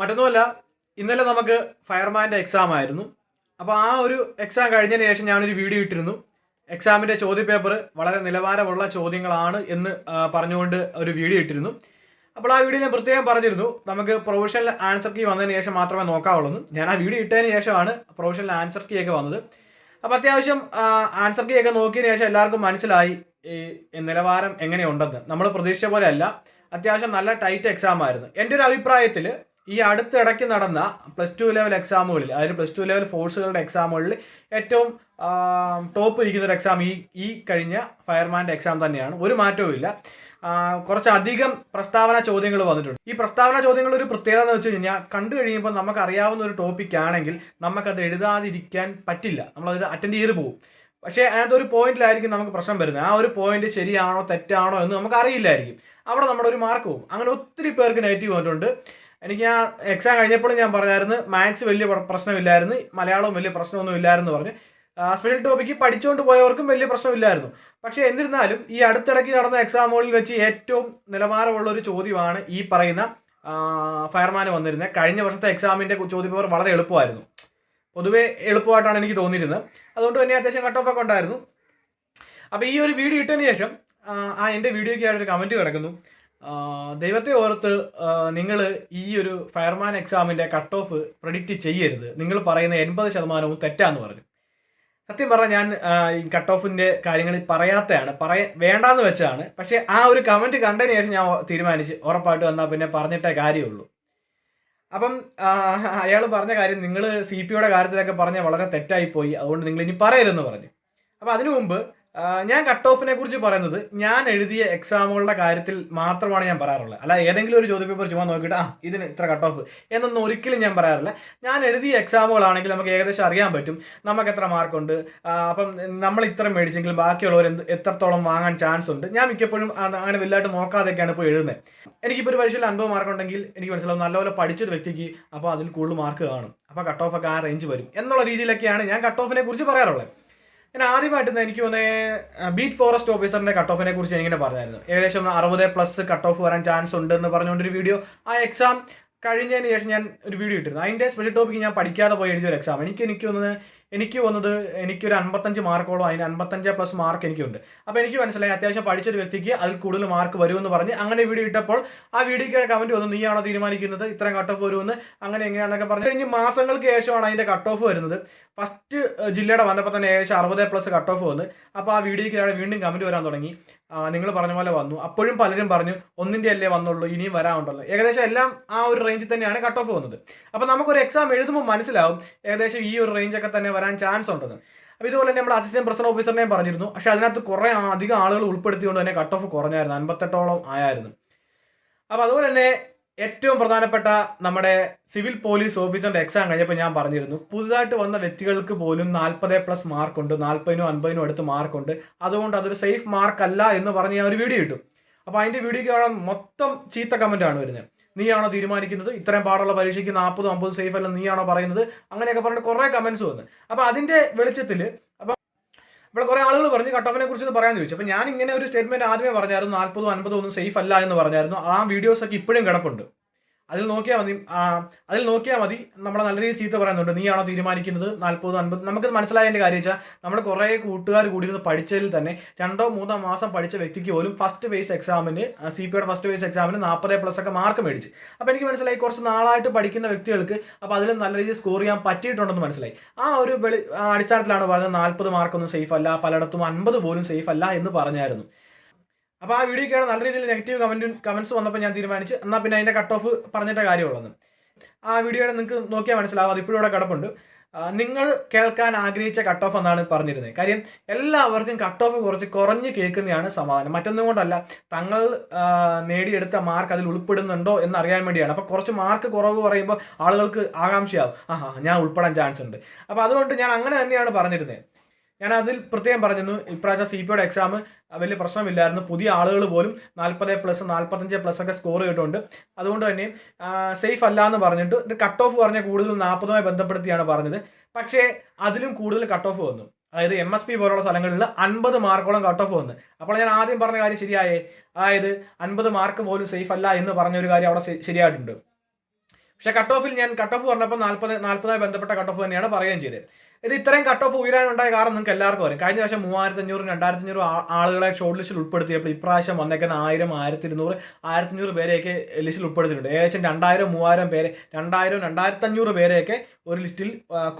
മറ്റൊന്നുമല്ല ഇന്നലെ നമുക്ക് ഫയർമാന്റെ എക്സാം ആയിരുന്നു. അപ്പോൾ ആ ഒരു എക്സാം കഴിഞ്ഞതിന് ശേഷം ഞാനൊരു വീഡിയോ ഇട്ടിരുന്നു. എക്സാമിന്റെ ചോദ്യപേപ്പർ വളരെ നിലവാരമുള്ള ചോദ്യങ്ങളാണ് എന്ന് പറഞ്ഞുകൊണ്ട് ഒരു വീഡിയോ ഇട്ടിരുന്നു. അപ്പോൾ ആ വീഡിയോ ഞാൻ പ്രത്യേകം പറഞ്ഞിരുന്നു നമുക്ക് പ്രൊഫഷണൽ ആൻസർ കീ വന്നതിന് ശേഷം മാത്രമേ നോക്കാവുള്ളൂ ഞാൻ ആ വീഡിയോ ഇട്ടതിന് ശേഷമാണ് പ്രൊഫഷണൽ ആൻസർ കീ ഒക്കെ വന്നത്. അപ്പോൾ അത്യാവശ്യം ആൻസർ കീ ഒക്കെ നോക്കിയതിന് ശേഷം എല്ലാവർക്കും മനസ്സിലായി ഈ നിലവാരം എങ്ങനെയുണ്ടെന്ന്. നമ്മൾ പ്രതീക്ഷിച്ച പോലെ അല്ല അത്യാവശ്യം നല്ല ടൈറ്റ് എക്സാം ആയിരുന്നു. എന്റെ ഒരു അഭിപ്രായത്തിൽ ഈ അടുത്തിടയ്ക്ക് നടന്ന പ്ലസ് ടു ലെവൽ എക്സാമുകളിൽ അതായത് പ്ലസ് ടു ലെവൽ ഫോഴ്സുകളുടെ എക്സാമുകളിൽ ഏറ്റവും ടോപ്പ് ഇരിക്കുന്ന ഒരു എക്സാം ഈ ഈ കഴിഞ്ഞ ഫയർമാന്റെ എക്സാം തന്നെയാണ്. ഒരു മാറ്റവും ഇല്ല. ആ, കുറച്ചധികം പ്രസ്താവന ചോദ്യങ്ങൾ വന്നിട്ടുണ്ട്. ഈ പ്രസ്താവന ചോദ്യങ്ങൾ ഒരു പ്രത്യേകത എന്ന് വെച്ച് കഴിഞ്ഞാൽ കണ്ടു കഴിയുമ്പോൾ നമുക്ക് അറിയാവുന്ന ഒരു ടോപ്പിക് ആണെങ്കിൽ നമുക്കത് എഴുതാതിരിക്കാൻ പറ്റില്ല. നമ്മളത് അറ്റൻഡ് ചെയ്ത് പോകും പക്ഷേ അതിനകത്ത് ഒരു പോയിന്റിലായിരിക്കും നമുക്ക് പ്രശ്നം വരുന്നത്. ആ ഒരു പോയിന്റ് ശരിയാണോ തെറ്റാണോ എന്ന് നമുക്ക് അറിയില്ലായിരിക്കും അവിടെ നമ്മുടെ ഒരു മാർക്ക് പോകും അങ്ങനെ ഒത്തിരി പേർക്ക് നെഗറ്റീവ് വന്നിട്ടുണ്ട്. എനിക്ക് ഞാൻ എക്സാം കഴിഞ്ഞപ്പോഴും ഞാൻ പറഞ്ഞായിരുന്നു മാത്സ് വലിയ പ്രശ്നമില്ലായിരുന്നു മലയാളവും വലിയ പ്രശ്നമൊന്നും ഇല്ലായിരുന്നു പറഞ്ഞു. സ്പെഷ്യൽ ടോപ്പിക്ക് പഠിച്ചുകൊണ്ട് പോയവർക്കും വലിയ പ്രശ്നമില്ലായിരുന്നു. പക്ഷേ എന്നിരുന്നാലും ഈ അടുത്തിടയ്ക്ക് നടന്ന എക്സാമുകളിൽ വെച്ച് ഏറ്റവും നിലവാരമുള്ള ഒരു ചോദ്യമാണ് ഈ പറയുന്ന ഫയർമാൻ വന്നിരുന്നത്. കഴിഞ്ഞ വർഷത്തെ എക്സാമിന്റെ ചോദ്യപേപ്പർ വളരെ എളുപ്പമായിരുന്നു. പൊതുവേ എളുപ്പമായിട്ടാണ് എനിക്ക് തോന്നിയിരുന്നത്. അതുകൊണ്ട് തന്നെ അത്യാവശ്യം കട്ട് ഓഫ് ഒക്കെ ഉണ്ടായിരുന്നു. അപ്പോൾ ഈ ഒരു വീഡിയോ ഇട്ടതിന് ശേഷം ആ, എന്റെ വീഡിയോയ്ക്ക് ആയിട്ടൊരു കമന്റ് കിടക്കുന്നു. ദൈവത്തെ ഓർത്ത് നിങ്ങൾ ഈ ഒരു ഫയർമാൻ എക്സാമിന്റെ കട്ട് ഓഫ് പ്രഡിക്റ്റ് ചെയ്യരുത്. നിങ്ങൾ പറയുന്ന എൺപത് ശതമാനവും തെറ്റാന്ന് പറഞ്ഞു. സത്യം പറഞ്ഞാൽ ഞാൻ ഈ കട്ട് ഓഫിന്റെ കാര്യങ്ങൾ പറയാത്തതാണ് പറയ വേണ്ടാന്ന് വെച്ചാണ്. പക്ഷേ ആ ഒരു കമന്റ് കണ്ടതിന് ശേഷം ഞാൻ തീരുമാനിച്ച് ഉറപ്പായിട്ട് വന്നാൽ പിന്നെ പറഞ്ഞിട്ടേ കാര്യമുള്ളൂ. അപ്പം അയാൾ പറഞ്ഞ കാര്യം നിങ്ങൾ സി പി യുടെ കാര്യത്തിലൊക്കെ പറഞ്ഞ വളരെ തെറ്റായി പോയി. അതുകൊണ്ട് നിങ്ങൾ ഇനി പറയരുതെന്ന് പറഞ്ഞു. അപ്പം അതിനു മുമ്പ് ഞാൻ കട്ട് ഓഫിനെ കുറിച്ച് പറയുന്നത് ഞാൻ എഴുതിയ എക്സാമുകളുടെ കാര്യത്തിൽ മാത്രമാണ് ഞാൻ പറയാറുള്ളത്. അല്ല ഏതെങ്കിലും ഒരു ചോദ്യപേപ്പർ ചുമ്മാ നോക്കിയിട്ട് ആ ഇതിന് ഇത്ര കട്ട് ഓഫ് എന്നൊന്നും ഒരിക്കലും ഞാൻ പറയാറില്ല. ഞാൻ എഴുതിയ എക്സാമുകളാണെങ്കിൽ നമുക്ക് ഏകദേശം അറിയാൻ പറ്റും നമുക്ക് എത്ര മാർക്കുണ്ട്. അപ്പം നമ്മൾ ഇത്ര മേടിച്ചെങ്കിൽ ബാക്കിയുള്ളവർ എന്ത് എത്രത്തോളം വാങ്ങാൻ ചാൻസ് ഉണ്ട്. ഞാൻ മിക്കപ്പോഴും അങ്ങനെ വലുതായിട്ട് നോക്കാതെയൊക്കെയാണ് ഇപ്പോൾ എഴുതുന്നത്. എനിക്കിപ്പോൾ ഒരു പരീക്ഷയിൽ അൻപത് മാർക്ക് ഉണ്ടെങ്കിൽ എനിക്ക് മനസ്സിലാവും നല്ലപോലെ പഠിച്ചൊരു വ്യക്തിക്ക് അപ്പോൾ അതിൽ കൂടുതൽ മാർക്ക് കാണും. അപ്പോൾ കട്ട് ഓഫ് ഒക്കെ ആ റേഞ്ച് വരും. എന്നുള്ള രീതിയിലൊക്കെയാണ് ഞാൻ കട്ട് ഓഫിനെ കുറിച്ച് പറയാറുള്ളത്. ഞാൻ ആദ്യമായിട്ട് എനിക്ക് തോന്നുന്നത് ബീറ്റ് ഫോറസ്റ്റ് ഓഫീസറിന്റെ കട്ട് ഓഫിനെ കുറിച്ച് ഞാനിങ്ങനെ പറഞ്ഞായിരുന്നു. ഏകദേശം അറുപത് പ്ലസ് കട്ട് ഓഫ് വരാൻ ചാൻസ് ഉണ്ട് എന്ന് പറഞ്ഞുകൊണ്ടൊരു വീഡിയോ ആ എക്സാം കഴിഞ്ഞതിന് ശേഷം ഞാൻ ഒരു വീഡിയോ ഇട്ടിരുന്നു. അതിന്റെ സ്പെഷ്യൽ ടോപ്പിക്ക് ഞാൻ പഠിക്കാതെ പോയി എഴുതിയ ഒരു എക്സാം എനിക്ക് എനിക്ക് തോന്നുന്നത് എനിക്ക് വന്നത് എനിക്കൊരു അൻപത്തഞ്ച് മാർക്കോളം അതിന് അൻപത്തഞ്ച് പ്ലസ് മാർക്ക് എനിക്കുണ്ട്. അപ്പോൾ എനിക്ക് മനസ്സിലായി അത്യാവശ്യം പഠിച്ചൊരു വ്യക്തിക്ക് അതിൽ കൂടുതൽ മാർക്ക് വരുമെന്ന് പറഞ്ഞ് അങ്ങനെ വീഡിയോ ഇട്ടപ്പോൾ ആ വീഡിയോയ്ക്ക് കമന്റ് വന്നു നീയാണോ തീരുമാനിക്കുന്നത്? ഇത്രയും കട്ട് ഓഫ് വരുമെന്ന്? അങ്ങനെ എങ്ങനെയാണെന്നൊക്കെ പറഞ്ഞു കഴിഞ്ഞ് മാസങ്ങൾക്ക് ശേഷമാണ് അതിന്റെ കട്ട് ഓഫ് വരുന്നത്. ഫസ്റ്റ് ജില്ലയുടെ വന്നപ്പോൾ തന്നെ ഏകദേശം അറുപത് പ്ലസ് കട്ട് ഓഫ് വന്ന്. അപ്പോൾ ആ വീഡിയോയ്ക്ക് താഴെ വീണ്ടും കമന്റ് വരാൻ തുടങ്ങി. നിങ്ങൾ പറഞ്ഞ പോലെ വന്നു. അപ്പോഴും പലരും പറഞ്ഞു ഒന്നിന്റെ അല്ലേ വന്നുള്ളൂ ഇനിയും വരാനുണ്ടല്ലോ. ഏകദേശം എല്ലാം ആ ഒരു റേഞ്ചിൽ തന്നെയാണ് കട്ട് ഓഫ് വന്നത്. അപ്പോൾ നമുക്കൊരു എക്സാം എഴുതുമ്പോൾ മനസ്സിലാവും ഏകദേശം ഈ ഒരു റേഞ്ചൊക്കെ തന്നെ ചാൻസ് ഉണ്ടെന്ന് അപ്പോൾ ഇതുപോലെ തന്നെ നമ്മൾ അസിസ്റ്റന്റ് പ്രസിഡന്റ് ഓഫീസറിനെയും പറഞ്ഞിരുന്നു. പക്ഷേ അതിനകത്ത് കുറേ അധികം ആളുകൾ ഉൾപ്പെടുത്തിക്കൊണ്ട് തന്നെ കട്ട് ഓഫ് കുറഞ്ഞായിരുന്നു. അൻപത്തെട്ടോളം ആയായിരുന്നു. അപ്പോൾ അതുപോലെ തന്നെ ഏറ്റവും പ്രധാനപ്പെട്ട നമ്മുടെ സിവിൽ പോലീസ് ഓഫീസറിന്റെ എക്സാം കഴിഞ്ഞപ്പോൾ ഞാൻ പറഞ്ഞിരുന്നു. പുതുതായിട്ട് വന്ന വ്യക്തികൾക്ക് പോലും നാൽപ്പത് പ്ലസ് മാർക്കുണ്ട് നാൽപ്പതിനും അൻപതിനും അടുത്ത് മാർക്കുണ്ട് അതുകൊണ്ട് അതൊരു സേഫ് മാർക്ക് അല്ല എന്ന് പറഞ്ഞ് ഞാൻ ഒരു വീഡിയോ ഇട്ടു. അപ്പോൾ അതിന്റെ വീഡിയോക്ക് മൊത്തം ചീത്ത കമന്റാണ് വരുന്നത്. നീയാണോ തീരുമാനിക്കുന്നത്? ഇത്രയും പാടുള്ള പരീക്ഷയ്ക്ക് നാൽപ്പതും അമ്പതും സേഫ് അല്ല നീയാണോ പറയുന്നത്? അങ്ങനെയൊക്കെ പറഞ്ഞിട്ട് കുറേ കമൻസ് വന്ന്. അപ്പോൾ അതിന്റെ വെളിച്ചത്തിൽ അപ്പോൾ ഇവിടെ കുറേ ആളുകൾ പറഞ്ഞു കട്ടോഫിനെ കുറിച്ച് പറയാൻ ചോദിച്ചു. അപ്പോൾ ഞാൻ ഇങ്ങനെ ഒരു സ്റ്റേറ്റ്മെന്റ് ആദ്യമേ പറഞ്ഞായിരുന്നു നാൽപ്പതും അൻപതും ഒന്നും സേഫ് അല്ല എന്ന് പറഞ്ഞായിരുന്നു. ആ വീഡിയോസ് ഒക്കെ ഇപ്പോഴും കിടപ്പുണ്ട്. അതിൽ നോക്കിയാൽ മതി. അതിൽ നോക്കിയാൽ മതി. നമ്മളെ നല്ല രീതിയിൽ ചീത്ത പറയുന്നുണ്ട്. നീയാണോ തീരുമാനിക്കുന്നത്? നാൽപ്പത് അൻപത് നമുക്ക് മനസ്സിലായതിന്റെ കാര്യം വെച്ചാൽ നമ്മൾ കുറേ കൂട്ടുകാർ കൂടിയിരുന്ന് പഠിച്ചതിൽ തന്നെ രണ്ടോ മൂന്നോ മാസം പഠിച്ച വ്യക്തിക്ക് പോലും ഫസ്റ്റ് ഫേസ് എക്സാമിന് സി പി യുടെ ഫസ്റ്റ് ഫേസ് എക്സാമിന് നാൽപ്പത് പ്ലസ് ഒക്കെ മാർക്ക് മേടിച്ച്. അപ്പോൾ എനിക്ക് മനസ്സിലായി കുറച്ച് നാളായിട്ട് പഠിക്കുന്ന വ്യക്തികൾക്ക് അപ്പോൾ അതിൽ നല്ല രീതിയിൽ സ്കോർ ചെയ്യാൻ പറ്റിയിട്ടുണ്ടെന്ന് മനസ്സിലായി. ആ ഒരു അടിസ്ഥാനത്തിലാണ് പറഞ്ഞത് നാൽപ്പത് മാർക്കൊന്നും സേഫ് അല്ല പലയിടത്തും അൻപത് പോലും സേഫ് അല്ല എന്ന് പറഞ്ഞായിരുന്നു. അപ്പോൾ ആ വീഡിയോ വീഡിയോക്കാണ് നല്ല രീതിയിൽ നെഗറ്റീവ് കമന്റ് കമൻസ് വന്നപ്പോൾ ഞാൻ തീരുമാനിച്ച് എന്നാൽ പിന്നെ അതിന്റെ കട്ട് ഓഫ് പറഞ്ഞിട്ട കാര്യമുള്ളത്. ആ വീഡിയോയുടെ നിങ്ങൾക്ക് നോക്കിയാൽ മനസ്സിലാവും അത് ഇപ്പോഴും ഇവിടെ കിടപ്പുണ്ട്. നിങ്ങൾ കേൾക്കാൻ ആഗ്രഹിച്ച കട്ട് ഓഫ് എന്നാണ് പറഞ്ഞിരുന്നത്. കാര്യം എല്ലാവർക്കും കട്ട് ഓഫ് കുറച്ച് കുറഞ്ഞ് കേൾക്കുന്നതാണ് സമാധാനം. മറ്റൊന്നും കൊണ്ടല്ല തങ്ങൾ നേടിയെടുത്ത മാർക്ക് അതിൽ ഉൾപ്പെടുന്നുണ്ടോ എന്ന് അറിയാൻ വേണ്ടിയാണ്. അപ്പോൾ കുറച്ച് മാർക്ക് കുറവ് പറയുമ്പോൾ ആളുകൾക്ക് ആകാംക്ഷയാവും. ആഹാ ഞാൻ ഉൾപ്പെടാൻ ചാൻസ് ഉണ്ട്. അപ്പോൾ അതുകൊണ്ട് ഞാൻ അങ്ങനെ തന്നെയാണ് പറഞ്ഞിരുന്നത്. ഞാൻ അതിൽ പ്രത്യേകം പറഞ്ഞിരുന്നു ഇപ്രാവശ്യം സി പിയുടെ എക്സാം വലിയ പ്രശ്നമില്ലായിരുന്നു. പുതിയ ആളുകൾ പോലും നാൽപ്പത് പ്ലസ് നാൽപ്പത്തഞ്ച് പ്ലസ് ഒക്കെ സ്കോർ ചെയ്തിട്ടുണ്ട്. അതുകൊണ്ട് തന്നെ സേഫ് അല്ല എന്ന് പറഞ്ഞിട്ട് കട്ട് ഓഫ് പറഞ്ഞ കൂടുതൽ നാൽപ്പതുമായി ബന്ധപ്പെടുത്തിയാണ് പറഞ്ഞത്. പക്ഷേ അതിലും കൂടുതൽ കട്ട് ഓഫ് വന്നു. അതായത് എം എസ് പി പോലുള്ള സ്ഥലങ്ങളിൽ അൻപത് മാർക്കോളം കട്ട് ഓഫ് വന്നു. അപ്പോൾ ഞാൻ ആദ്യം പറഞ്ഞ കാര്യം ശരിയായേ? അതായത് അൻപത് മാർക്ക് പോലും സേഫ് അല്ല എന്ന് പറഞ്ഞ ഒരു കാര്യം അവിടെ ശരിയായിട്ടുണ്ട്. പക്ഷെ കട്ട് ഓഫിൽ ഞാൻ കട്ട് ഓഫ് പറഞ്ഞപ്പോൾ നാൽപ്പത് നാൽപ്പതായി ബന്ധപ്പെട്ട കട്ട് ഓഫ് തന്നെയാണ് പറയുകയും ചെയ്തത്. ഇത് ഇത്രയും കട്ട് ഓഫ് ഉയരാനുണ്ടായ കാരണം നിങ്ങൾക്ക് എല്ലാവർക്കും അറിയാം. കഴിഞ്ഞ പ്രാവശ്യം മൂവായിരത്തി അഞ്ഞൂറ് രണ്ടായിരത്തി അഞ്ഞൂറ് ആളുകളെ ഷോർട്ട് ലിസ്റ്റിൽ ഉൾപ്പെടുത്തിയപ്പോൾ ഇപ്രാവശ്യം വന്നേക്കുന്ന ആയിരം ആയിരത്തി ഇരുന്നൂറ് ആയിരത്തി അഞ്ഞൂറ് പേരെയൊക്കെ ലിസ്റ്റിൽ ഉൾപ്പെടുത്തിയിട്ടുണ്ട്. ഏകദേശം രണ്ടായിരം മൂവായിരം പേരെ രണ്ടായിരം രണ്ടായിരത്തി അഞ്ഞൂറ് പേരെയൊക്കെ ഒരു ലിസ്റ്റിൽ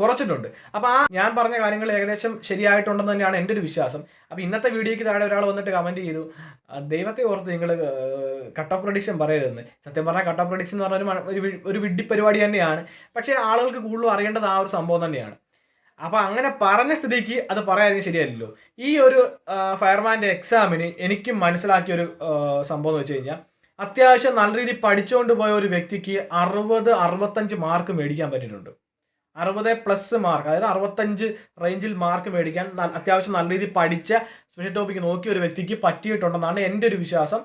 കുറച്ചിട്ടുണ്ട്. അപ്പോൾ ആ ഞാൻ പറഞ്ഞ കാര്യങ്ങൾ ഏകദേശം ശരിയായിട്ടുണ്ടെന്ന് തന്നെയാണ് എന്റെ ഒരു വിശ്വാസം. അപ്പോൾ ഇന്നത്തെ വീഡിയോയ്ക്ക് താഴെ ഒരാൾ വന്നിട്ട് കമന്റ് ചെയ്തു ദൈവത്തെ ഓർത്ത് നിങ്ങൾ കട്ട് ഓഫ് പ്രൊഡിക്ഷൻ പറയരുതെന്ന്. സത്യം പറഞ്ഞാൽ കട്ട് ഓഫ് പ്രൊഡിക്ഷൻ എന്ന് പറഞ്ഞാൽ ഒരു ഒരു വിഡ്ഡി പരിപാടി തന്നെയാണ്. പക്ഷേ ആളുകൾക്ക് കൂടുതലും അറിയേണ്ടത് ആ ഒരു സംഭവം തന്നെയാണ്. അപ്പോൾ അങ്ങനെ പറഞ്ഞ സ്ഥിതിക്ക് അത് പറയാനും ശരിയല്ലല്ലോ ഈ ഒരു ഫയർമാന്റെ എക്സാമിന് എനിക്ക് മനസ്സിലാക്കിയ ഒരു സംഭവം എന്ന് വെച്ച് കഴിഞ്ഞാൽ അത്യാവശ്യം നല്ല രീതിയിൽ പഠിച്ചുകൊണ്ട് പോയ ഒരു വ്യക്തിക്ക് അറുപത് അറുപത്തഞ്ച് മാർക്ക് മേടിക്കാൻ പറ്റിയിട്ടുണ്ട്. അറുപത് പ്ലസ് മാർക്ക് അതായത് അറുപത്തഞ്ച് റേഞ്ചിൽ മാർക്ക് മേടിക്കാൻ അത്യാവശ്യം നല്ല രീതിയിൽ പഠിച്ച സ്പെഷ്യൽ ടോപ്പിക്ക് നോക്കിയ ഒരു വ്യക്തിക്ക് പറ്റിയിട്ടുണ്ടെന്നാണ് എന്റെ ഒരു വിശ്വാസം.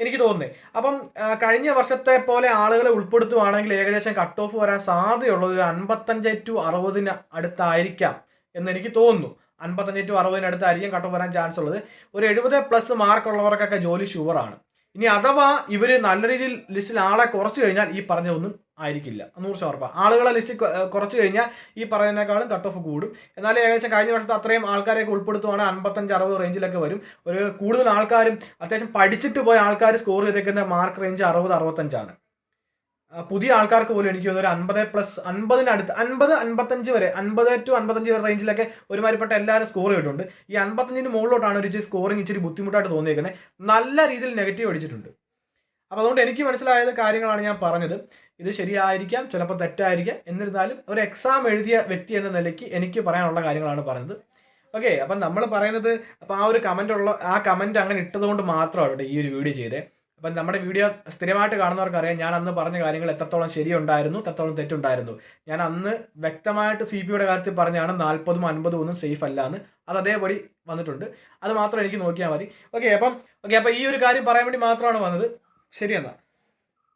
എനിക്ക് തോന്നുന്നത് അപ്പം കഴിഞ്ഞ വർഷത്തെ പോലെ ആളുകളെ ഉൾപ്പെടുത്തുവാണെങ്കിൽ ഏകദേശം കട്ട് ഓഫ് വരാൻ സാധ്യതയുള്ള ഒരു അൻപത്തഞ്ച് ടു അറുപതിന് അടുത്തായിരിക്കാം എന്ന് എനിക്ക് തോന്നുന്നു. അൻപത്തഞ്ച് ടു അറുപതിനടുത്തായിരിക്കും കട്ട് ഓഫ് വരാൻ ചാൻസ് ഉള്ളത്. ഒരു എഴുപത് പ്ലസ് മാർക്ക് ഉള്ളവർക്കൊക്കെ ജോലി ഷുവറാണ് ഇനി അഥവാ ഇവർ നല്ല രീതിയിൽ ലിസ്റ്റിൽ ആളെ കുറച്ച് കഴിഞ്ഞാൽ ഈ പറഞ്ഞതൊന്നും ആയിരിക്കില്ല. നൂറ് ശതമാനം ആളുകളെ ലിസ്റ്റ് കുറച്ച് കഴിഞ്ഞാൽ ഈ പറയുന്നതിനേക്കാളും കട്ട് ഓഫ് കൂടും. എന്നാലും ഏകദേശം കഴിഞ്ഞ വർഷത്തെ അത്രയും ആൾക്കാരെയൊക്കെ ഉൾപ്പെടുത്തുവാണെങ്കിൽ അൻപത്തഞ്ച് അറുപത് റേഞ്ചിലൊക്കെ വരും. ഒരു കൂടുതൽ ആൾക്കാരും അത്യാവശ്യം പഠിച്ചിട്ട് പോയ ആൾക്കാർ സ്കോർ ചെയ്തേക്കുന്ന മാർക്ക് റേഞ്ച് അറുപത് അറുപത്തഞ്ചാണ്. പുതിയ ആൾക്കാർക്ക് പോലും എനിക്ക് തോന്നുന്നു ഒരു അൻപത് പ്ലസ് അൻപതിന് അടുത്ത് അൻപത് അൻപത്തഞ്ച് വരെ അൻപത് ടു അൻപത്തഞ്ച് വരെ റേഞ്ചിലൊക്കെ ഒരുമാതിരിപ്പെട്ട എല്ലാവരും സ്കോർ ചെയ്തിട്ടുണ്ട്. ഈ അൻപത്തഞ്ചിന് മുകളിലോട്ടാണ് ഒരു സ്കോറിങ് ഇച്ചിരി ബുദ്ധിമുട്ടായിട്ട് തോന്നിയേക്കുന്നത്. നല്ല രീതിയിൽ നെഗറ്റീവ് അടിച്ചിട്ടുണ്ട്. അപ്പോൾ അതുകൊണ്ട് എനിക്ക് മനസ്സിലായത് കാര്യങ്ങളാണ് ഞാൻ പറഞ്ഞത്. ഇത് ശരിയായിരിക്കാം ചിലപ്പോൾ തെറ്റായിരിക്കാം. എന്നിരുന്നാലും ഒരു എക്സാം എഴുതിയ വ്യക്തി എന്ന നിലയ്ക്ക് എനിക്ക് പറയാനുള്ള കാര്യങ്ങളാണ് പറഞ്ഞത്. ഓക്കെ അപ്പം നമ്മൾ പറയുന്നത് അപ്പോൾ ആ ഒരു കമന്റ് ഉള്ള ആ കമന്റ് അങ്ങനെ ഇട്ടതുകൊണ്ട് മാത്രമാണ് ഈ ഒരു വീഡിയോ ചെയ്തത്. അപ്പം നമ്മുടെ വീഡിയോ സ്ഥിരമായിട്ട് കാണുന്നവർക്കറിയാം ഞാൻ അന്ന് പറഞ്ഞ കാര്യങ്ങൾ എത്രത്തോളം ശരിയുണ്ടായിരുന്നു എത്രത്തോളം തെറ്റുണ്ടായിരുന്നു. ഞാൻ അന്ന് വ്യക്തമായിട്ട് സി പിയുടെ കാര്യത്തിൽ പറഞ്ഞാണ് നാൽപ്പതും അൻപതും ഒന്നും സേഫ് അല്ല എന്ന് അത് അതേപടി വന്നിട്ടുണ്ട്. അത് മാത്രം എനിക്ക് നോക്കിയാൽ മതി. ഓക്കെ അപ്പം ഓക്കെ അപ്പം ഈ ഒരു കാര്യം പറയാൻ വേണ്ടി മാത്രമാണ് വന്നത്. ശരി എന്നാൽ